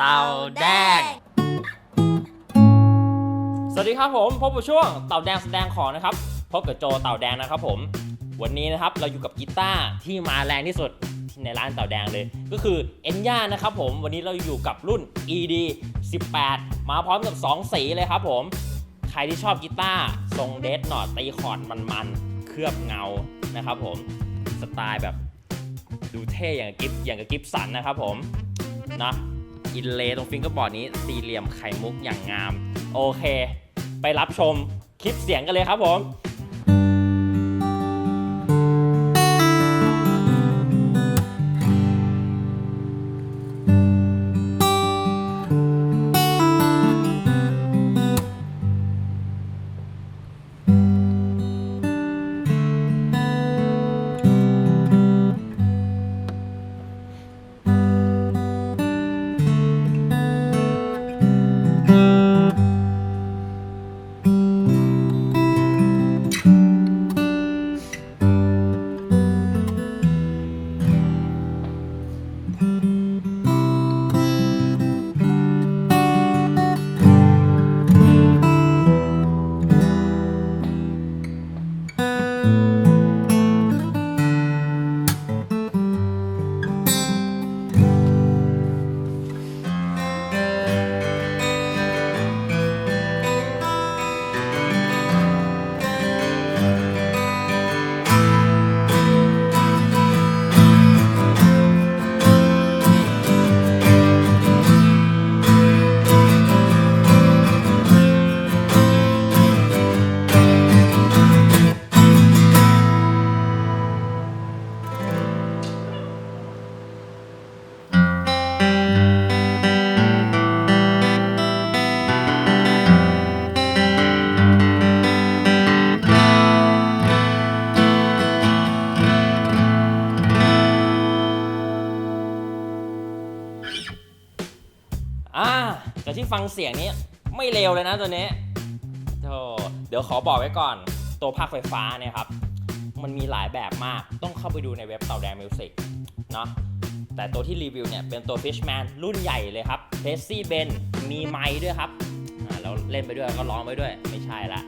เต่าแดง สวัสดีครับผมพบกับช่วงเต่าแดงแสดงของนะครับพบกับโจเต่าแดงนะครับผม วันนี้นะครับเราอยู่กับกีตาร์ที่มาแรงที่สุดที่ในร้านเต่าแดงเลย ก็คือเอ็นย่านะครับผมวันนี้เราอยู่กับรุ่น ED 18 มาพร้อมกับ 2 สีเลยครับผม ใครที่ชอบกีตาร์ทรงเดสหนอดตีคอร์ดมันๆ เคลือบเงานะครับผมสไตล์แบบดูเท่อย่างกับกิฟอย่างกับกิฟสันนะครับผมนะ อินเลย์ตรงฟิงเกอร์บอร์ดนี้สี่เหลี่ยมไข่มุกอย่างงาม โอเค ไปรับชมคลิปเสียงกันเลยครับผม อ่า ต่ที่ฟังเสียงนี้ไม่เร็วเลยนะตัวนี้โธ่เดี๋ยวขอบอกไว้ก่อน ตัวภาคไฟฟ้าเนี่ยครับ มันมีหลายแบบมากต้องเข้าไปดูในเว็บเต่าแดงมิวสิกเนาะแต่ตัวที่รีวิวเนี่ยเป็นตัว Fishman รุ่นใหญ่เลยครับ p r e s s y Ben มีไมค์ด้วยครับอ่าเราเล่นไปด้วยก็ร้องไปด้วยไม่ใช่ละ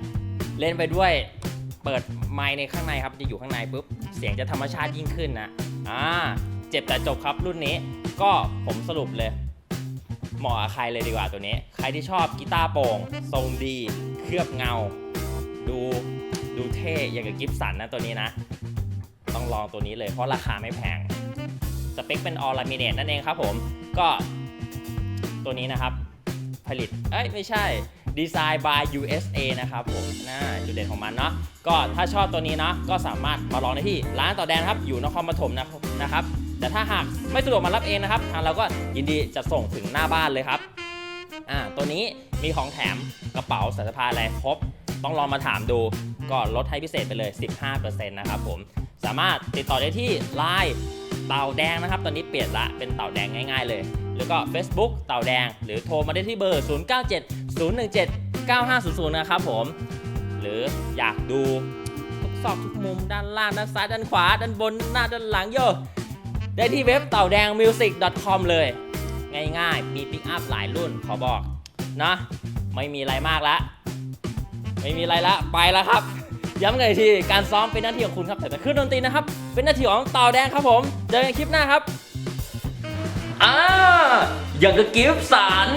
เล่นไปด้วยเปิดไมค์ในข้างในครับจะอยู่ข้างในปุ๊บเสียงจะธรรมชาติยิ่งขึ้นนะอ่าเจ็บแต่จบครับรุ่นนี้ก็ผมสรุปเลย มาะกับใครเลยดีกว่าตัวนี้ ใครที่ชอบกีตาร์โปร่งทรงดี เคลือบเงา ดูดูเท่อย่างกับกิฟสันนะตัวนี้นะ ต้องลองตัวนี้เลยเพราะราคาไม่แพง สเปคเป็นออล a มิเนตนั่นเองครับผมก็ตัวนี้นะครับ ผลิต เอ้ย ไม่ใช่ดีไซน์ by USA นะครับผมน่าจุดเด่นของมันเนาะก็ถ้าชอบตัวนี้เนาะก็สามารถมาลองได้ที่ร้านต่อแดนครับ อยู่นครปฐมนะครับนะครับ แต่ถ้าหากไม่สะดวกมารับเองนะครับทางเราก็ยินดีจะส่งถึงหน้าบ้านเลยครับอ่าตัวนี้มีของแถมกระเป๋าสายสะพายอะไรครบ ต้องลองมาถามดูก็ลดให้พิเศษไปเลย 15%นะครับผมสามารถติดต่อได้ที่ Line เต่าแดงนะครับ ตอนนี้เปลี่ยนละเป็นเต่าแดงง่ายๆเลย แล้วก็ Facebook เต่าแดง หรือโทรมาได้ที่เบอร์ 097 017 9500 นะครับผม หรืออยากดูทุกซอกทุกมุมด้านล่าง ด้านซ้าย ด้านขวา ด้านบน หน้าด้านหลังโยอะ ได้ที่เว็บเต่าแดง music.com เลย ง่ายๆ มีปิกอัพหลายรุ่นขอบอกนะไม่มีอะไรมากละ ไม่มีอะไรละ ไปแล้วครับ ย้ำกันอีกที การซ้อมเป็นหน้าที่ของคุณครับ แต่จะขึ้นดนตรีนะครับ เป็นหน้าที่ของเต่าแดงครับผม เจอกันคลิปหน้าครับอ่าอย่างกับกิฟสัน